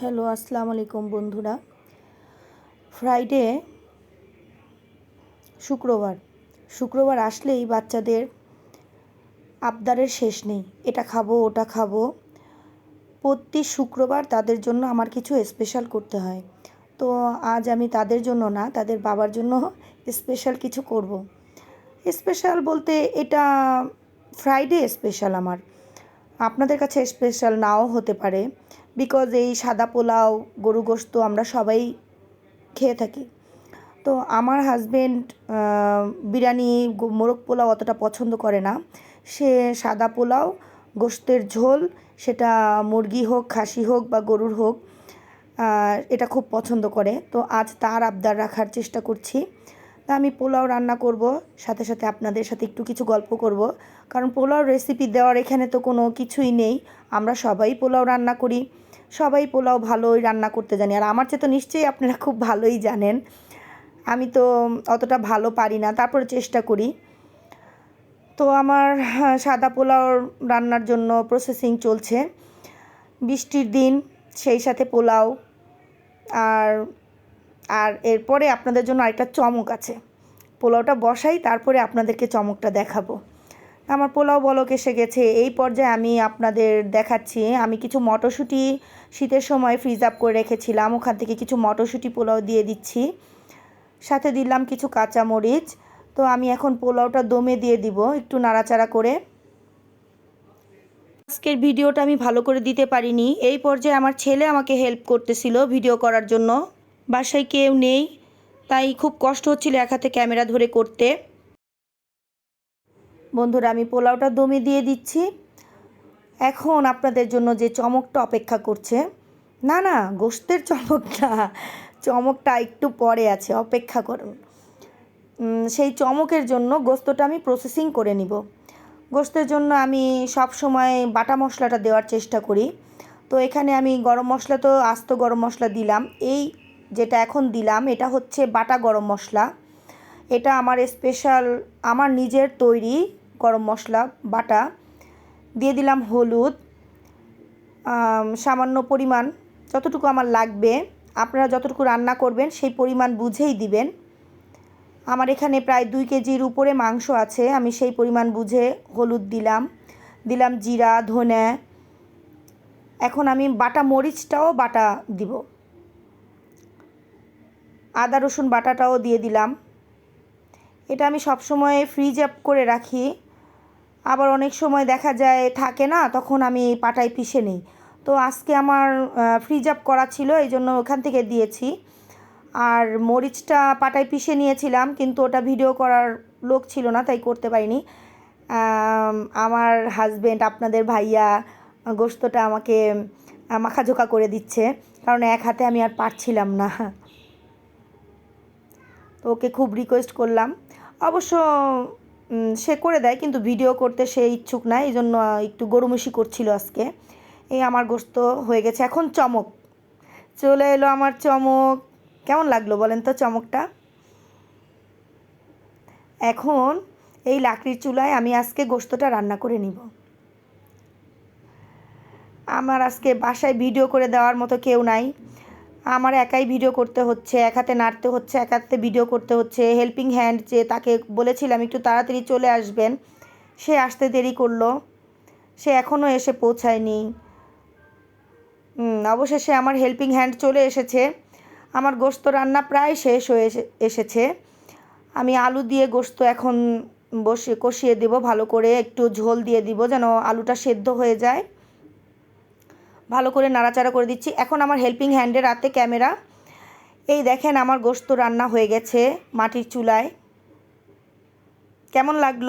Hello, আসসালামু আলাইকুম বন্ধুরা। ফ্রাইডে শুক্রবার। শুক্রবার আসলেই বাচ্চাদের আবদারের শেষ নেই। এটা খাব, ওটা খাব। প্রতি শুক্রবার তাদের জন্য আমার কিছু স্পেশাল করতে হয়। তো আজ আমি তাদের জন্য না, তাদের বাবার জন্য স্পেশাল কিছু করব। স্পেশাল বলতে এটা ফ্রাইডে স্পেশাল আমার। আপনাদের কাছে স্পেশাল নাও হতে পারে। বিকজ এই সাদা পোলাও, গরু গোস্ত আমরা সবাই খেয়ে থাকি। তো আমার হাজব্যান্ড বিরিয়ানি মোরগ পোলাও অতটা পছন্দ করে না। সে সাদা পোলাও, গোস্তের ঝোল, সেটা মুরগি হোক, খাসি হোক বা গরুর হোক এটা খুব পছন্দ করে। তো আজ তার আবদার রাখার চেষ্টা করছি। তা আমি পোলাও রান্না করব, সাথে সাথে আপনাদের সাথে একটু কিছু গল্প করব। কারণ পোলাও রেসিপি দেওয়ার এখানে তো কোনো কিছুই নেই। আমরা সবাই পোলাও রান্না করি। সবাই পোলাও ভালোই রান্না করতে জানি। আর আমার চেয়ে তো নিশ্চয়ই আপনারা খুব ভালোই জানেন। আমি তো অতটা ভালো পারি না তারপরে চেষ্টা করি। তো আমার হ্যাঁ, সাদা পোলাও রান্নার জন্য প্রসেসিং চলছে। বৃষ্টির দিন সেই সাথে পোলাও। আর আর এরপরে আপনাদের জন্য আরেকটা চমক আছে। পোলাওটা বসাই তারপরে আপনাদেরকে চমকটা দেখাবো। আমার পোলাও বলক এসে গেছে। এই পর্যায়ে আমি আপনাদের দেখাচ্ছি, আমি কিছু মটরশুঁটি শীতের সময় ফ্রিজ আপ করে রেখেছিলাম, ওখান থেকে কিছু মটরশুঁটি পোলাও দিয়ে দিচ্ছি। সাথে দিলাম কিছু কাঁচামরিচ, তো আমি এখন পোলাওটা দমে দিয়ে দিব একটু নাড়াচাড়া করে। আজকের ভিডিওটা আমি ভালো করে দিতে পারিনি, এই পর্যায়ে আমার ছেলে আমাকে হেল্প করতেছিল ভিডিও করার জন্য। বাসায় কেউ নেই, তাই খুব কষ্ট হচ্ছিল এক হাতে ক্যামেরা ধরে করতে। বন্ধুরা, আমি পোলাওটা দমে দিয়ে দিচ্ছি। এখন আপনাদের জন্য যে চমকটা অপেক্ষা করছে, না না, গোস্তের চমকটা চমকটা একটু পরে আছে, অপেক্ষা করুন। সেই চমকের জন্য গোস্তটা আমি প্রসেসিং করে নিব। গোস্তের জন্য আমি সব সময় বাটা মশলাটা দেওয়ার চেষ্টা করি। তো এখানে আমি গরম মশলা তো আস্ত গরম মশলা দিলাম। এই যেটা এখন দিলাম, এটা হচ্ছে বাটা গরম মশলা। এটা আমার স্পেশাল আমার নিজের তৈরি গরম মশলা, বাটা, দিয়ে দিলাম হলুদ সামান্য পরিমাণ যতটুকু আমার লাগবে। আপনারা যতটুকু রান্না করবেন সেই পরিমাণ বুঝেই দিবেন। আমার এখানে প্রায় দুই কেজির উপরে মাংস আছে, আমি সেই পরিমাণ বুঝে হলুদ দিলাম। দিলাম জিরা, ধনে। এখন আমি বাটা মরিচটাও বাটা দিব। আদা, রসুন বাটাটাও দিয়ে দিলাম। এটা আমি সবসময় ফ্রিজ আপ করে রাখি। আবার অনেক সময় দেখা যায় থাকে না, তখন আমি পাটায় পিষে নিই। তো আজকে আমার ফ্রিজ আপ করা ছিল, এই জন্য ওখান থেকে দিয়েছি। আর মরিচটা পাটায় পিষে নিয়েছিলাম, কিন্তু ওটা ভিডিও করার লোক ছিল না, তাই করতে পারিনি। আমার হাজবেন্ড আপনাদের ভাইয়া গোস্তটা আমাকে মাখাঝোকা করে দিচ্ছে, কারণ এক হাতে আমি আর পারছিলাম না। তো ওকে খুব রিকোয়েস্ট করলাম। অবশ্য সে করে দেয়, কিন্তু ভিডিও করতে সে ইচ্ছুক না, এই জন্য একটু গরুমুষি করছিল আজকে। এই আমার গোস্ত হয়ে গেছে, এখন চমক। চলে এলো আমার চমক। কেমন লাগল বলেন তো চমকটা? এখন এই লাকড়ির চুলায় আমি আজকে গোস্তটা রান্না করে নিব। আমার আজকে বাসায় ভিডিও করে দেওয়ার মতো কেউ নাই। আমার একাই ভিডিও করতে হচ্ছে, এক হাতে নাড়তে হচ্ছে, এক হাতে ভিডিও করতে হচ্ছে হেল্পিং হ্যান্ড যে তাকে বলেছিলাম একটু তাড়াতাড়ি চলে আসবেন, সে আসতে দেরি করল, সে এখনও এসে পৌঁছায়নি। অবশেষে আমার হেল্পিং হ্যান্ড চলে এসেছে, আমার গোস্ত রান্না প্রায় শেষ হয়ে এসেছে। আমি আলু দিয়ে গোস্ত এখন বসে কষিয়ে দেব, ভালো করে একটু ঝোল দিয়ে দিব যেন আলুটা সেদ্ধ হয়ে যায়। ভালো করে নাড়াচাড়া করে দিচ্ছি। এখন আমার হেল্পিং হ্যান্ডের রাতে ক্যামেরা এই দেখেন আমার গোস্ত রান্না হয়ে গেছে মাটির চুলায়। কেমন লাগল?